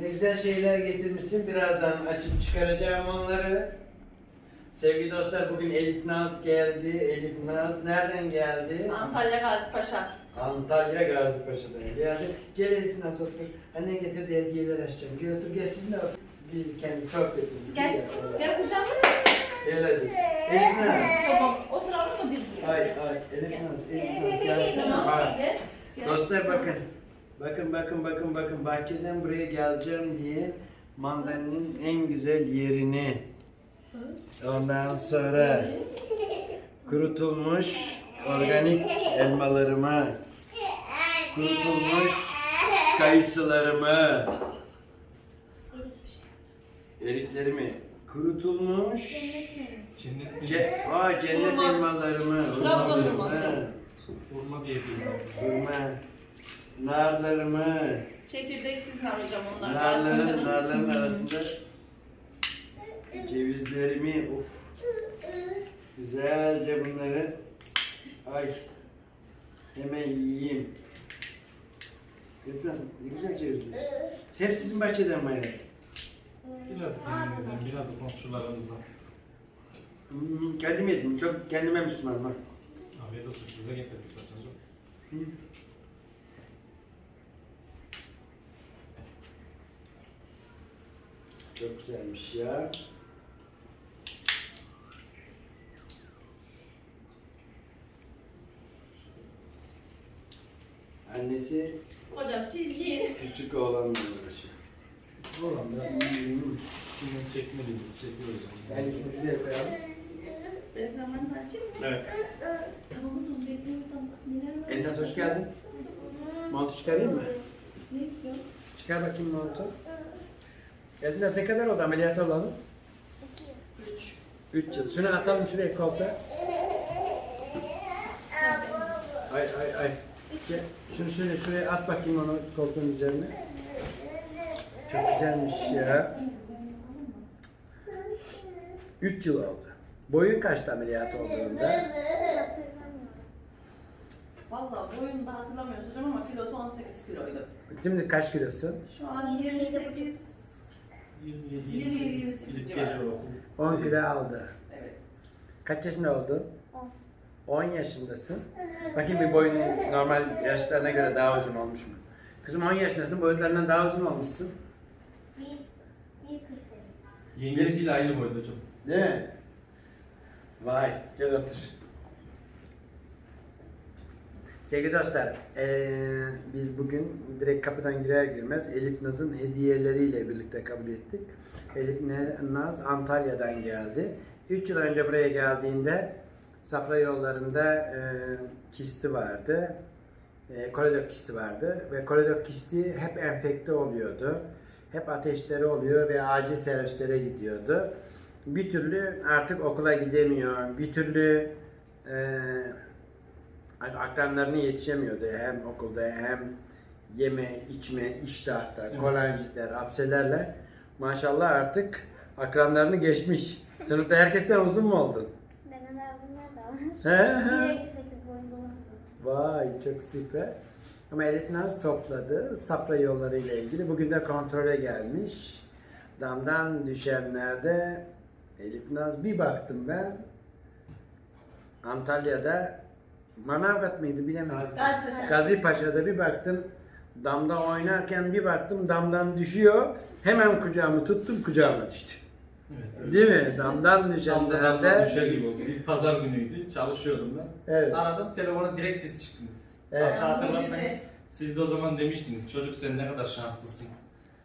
Ne güzel şeyler getirmişsin. Birazdan açıp çıkaracağım onları. Sevgili dostlar bugün Elif Naz geldi. Elif Naz nereden geldi? Antalya Gazi Paşa. Antalya Gazi Paşa'dan geldi. Gel Elif Naz otur. Anne getirdi hediyeler açacağım. Gel otur gel sizinle otur. Biz kendi sohbetimizi Gel. yapalım. Gel kucağıma. Gel hadi. Elif Naz. Tamam. Oturalım mı biz? Ay ay Elif Naz. Elif Naz gelsene. Tamam. Gel. Dostlar bakın. Bakın bakın bakın bakın. Bahçeden buraya geleceğim diye mandalinin en güzel yerini. Ondan sonra kurutulmuş organik elmalarımı kurutulmuş kayısılarımı eriklerimi kurutulmuş Cennet ce Aa, cennet elmalarımı Trabzon. Hurma diye biliyorum. hurma narlarımı Çekirdeksiz nar hocam onlar. Narların, narların arasında cevizlerimi of güzelce bunları ay hemen yiyeyim. Biraz ne güzel cevizler. Hep sizin bahçeden mi? hayatım? Biraz kendimizden, biraz da komşularımızdan. Hmm, kendim yedim. Çok kendime Müslümanım. Afiyet olsun size getirdik zaten. Hı. Çok güzelmiş ya. Annesi Hocam siz yiyin. küçük oğlanla uğraşıyor. Oğlum biraz Hmm. sinir çekmediğimizi çekiyoruz. Ben ikimizi de koyalım. Ben zamanını açayım mı? Evet. Tamam o zaman bekleyin. Tamam. Neler var? Eline hoş geldin. Montu çıkarayım mı? Ne istiyorsun? Çıkar bakayım montu. Eline ne kadar oldu ameliyat olalım? Üç. 3 yıl. Şunu atalım şuraya koltuğa. Ay ay ay. Gel, Şunu şöyle şuraya at bakayım onu koltuğun üzerine. Çok güzelmiş ya. 3 yıl oldu. Boyun kaçtı ameliyat olduğunda? Valla boyunu da hatırlamıyoruz hocam ama kilosu 18 kiloydu. Şimdi kaç kilosun? Şu an 28. 27 28 28 gidip geliyor okul. 10 kilo aldı. Evet. Kaç yaşında oldun? 10 yaşındasın. Bakayım bir boyun normal yaşlarına göre daha uzun olmuş mu? Kızım 10 yaşındasın, boyutlarından daha uzun olmuşsun. Yengesiyle aynı boyda hocam. Değil mi? Vay, gel otur. Sevgili dostlar, eee, biz bugün direkt kapıdan girer girmez Elif Naz'ın hediyeleriyle birlikte kabul ettik. Elif Naz Antalya'dan geldi. 3 yıl önce buraya geldiğinde safra yollarında eee, kisti vardı. E, koledok kisti vardı ve koledok kisti hep enfekte oluyordu. Hep ateşleri oluyor ve acil servislere gidiyordu. Bir türlü artık okula gidemiyor. Bir türlü e, akranlarına yetişemiyordu. Hem okulda hem yeme, içme, iştahta, Evet. kolanjitler, apselerle. Maşallah artık akranlarını geçmiş. Sınıfta herkesten uzun mu oldun? Benim abimler de He var. he. 1.58 boyunda olan. Vay çok süper. Ama Elif Naz topladı. Sapra yolları ile ilgili. Bugün de kontrole gelmiş. Damdan düşenlerde Elif Naz bir baktım ben. Antalya'da Manavgat mıydı bilemedim. Gazi Gazi Paşa. Gazi Paşa'da bir baktım. Damda oynarken bir baktım damdan düşüyor. Hemen kucağımı tuttum kucağıma düştü. Evet. Değil mi? Damdan düşenlerde. damdan düşer gibi oldu. Bir pazar günüydü. Çalışıyordum ben. Evet. Aradım telefona direkt siz çıktınız. Evet. Hatta hatırlarsanız siz de o zaman demiştiniz. Çocuk sen ne kadar şanslısın.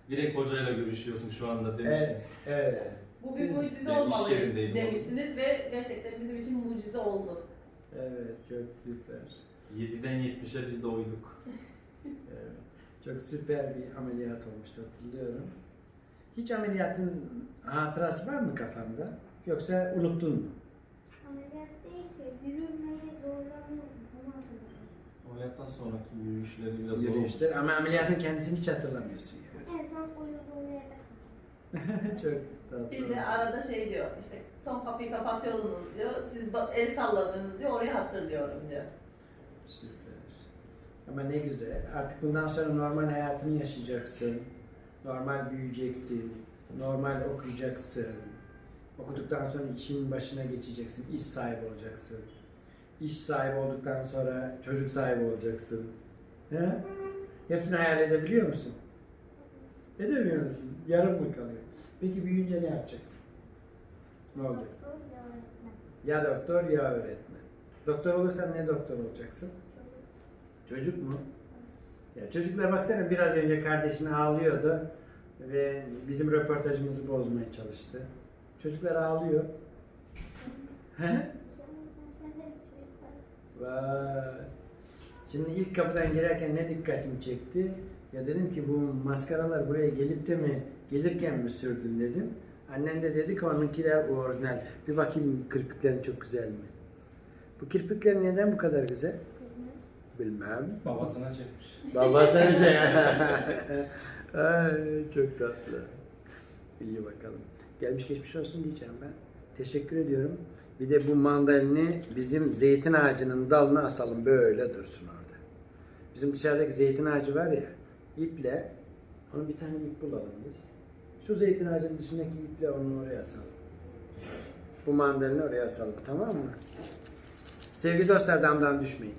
Direkt hocayla görüşüyorsun şu anda Evet. demiştiniz. evet. Bu bir mucize Ben iş olmalı yerindeyim o demiştiniz ve gerçekten bizim için mucize oldu. Evet çok süper. 7'den 70'e biz de uyduk. Evet. Çok süper bir ameliyat olmuştu hatırlıyorum. Hiç ameliyatın hatırası var mı kafanda? Yoksa unuttun mu? Ameliyat değil ki yürümeye zorlanıyordum. Onu hatırlıyorum. Ameliyattan sonraki yürüyüşleri biraz zor Yürüyüşler olmuş. ama ameliyatın kendisini hiç hatırlamıyorsun yani. En son uyuduğum yerde Çok tatlı. Bir de arada şey diyor işte son kapıyı kapatıyordunuz diyor. Siz el salladınız diyor orayı hatırlıyorum diyor. Süper. Ama ne güzel. Artık bundan sonra normal hayatını yaşayacaksın. Normal büyüyeceksin. Normal okuyacaksın. Okuduktan sonra işin başına geçeceksin. iş sahibi olacaksın. İş sahibi olduktan sonra çocuk sahibi olacaksın. He? Hepsini hayal edebiliyor musun? Edemiyor musun? Yarım mı kalıyor? Peki büyüyünce ne yapacaksın? Ne olacak? Ya doktor ya öğretmen. Doktor olursan ne doktor olacaksın? Çocuk mu? Ya çocuklar baksana biraz önce kardeşini ağlıyordu ve bizim röportajımızı bozmaya çalıştı. Çocuklar ağlıyor. He? Vay. Şimdi ilk kapıdan girerken ne dikkatimi çekti? Ya dedim ki bu maskaralar buraya gelip de mi gelirken mi sürdün dedim. Annem de dedi ki onunkiler orijinal. Bir bakayım kirpiklerin çok güzel mi? Bu kirpikler neden bu kadar güzel? Bilmem. Babasına çekmiş. Babası önce. Ay, çok tatlı. İyi bakalım. Gelmiş geçmiş olsun diyeceğim ben. Teşekkür ediyorum. Bir de bu mandalini bizim zeytin ağacının dalına asalım. Böyle dursun orada. Bizim dışarıdaki zeytin ağacı var ya, iple, onun bir tane ip bulalım biz. Şu zeytin ağacının dışındaki iple onu oraya asalım. Bu mandalini oraya asalım. Tamam mı? Sevgili dostlar damdan düşmeyin.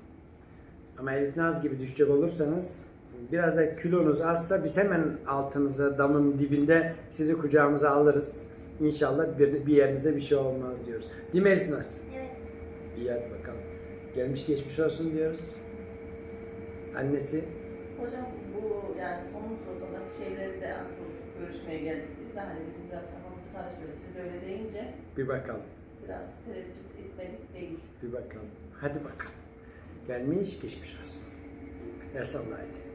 Ama Elif Naz gibi düşecek olursanız biraz da kilonuz azsa biz hemen altınıza damın dibinde sizi kucağımıza alırız. İnşallah bir, bir yerinize bir şey olmaz diyoruz. Değil mi Elif Naz? Evet. İyi hadi bakalım. Gelmiş geçmiş olsun diyoruz. Annesi Hocam bu yani sonun prosundaki şeyleri de asıl görüşmeye geldik. Biz de hani bizim biraz kafamız karıştırıyor. Siz de öyle deyince bir bakalım. biraz tereddüt etmedik değil. Bir bakalım. Hadi bakalım. Gelmiş geçmiş olsun. Ya sallaydı.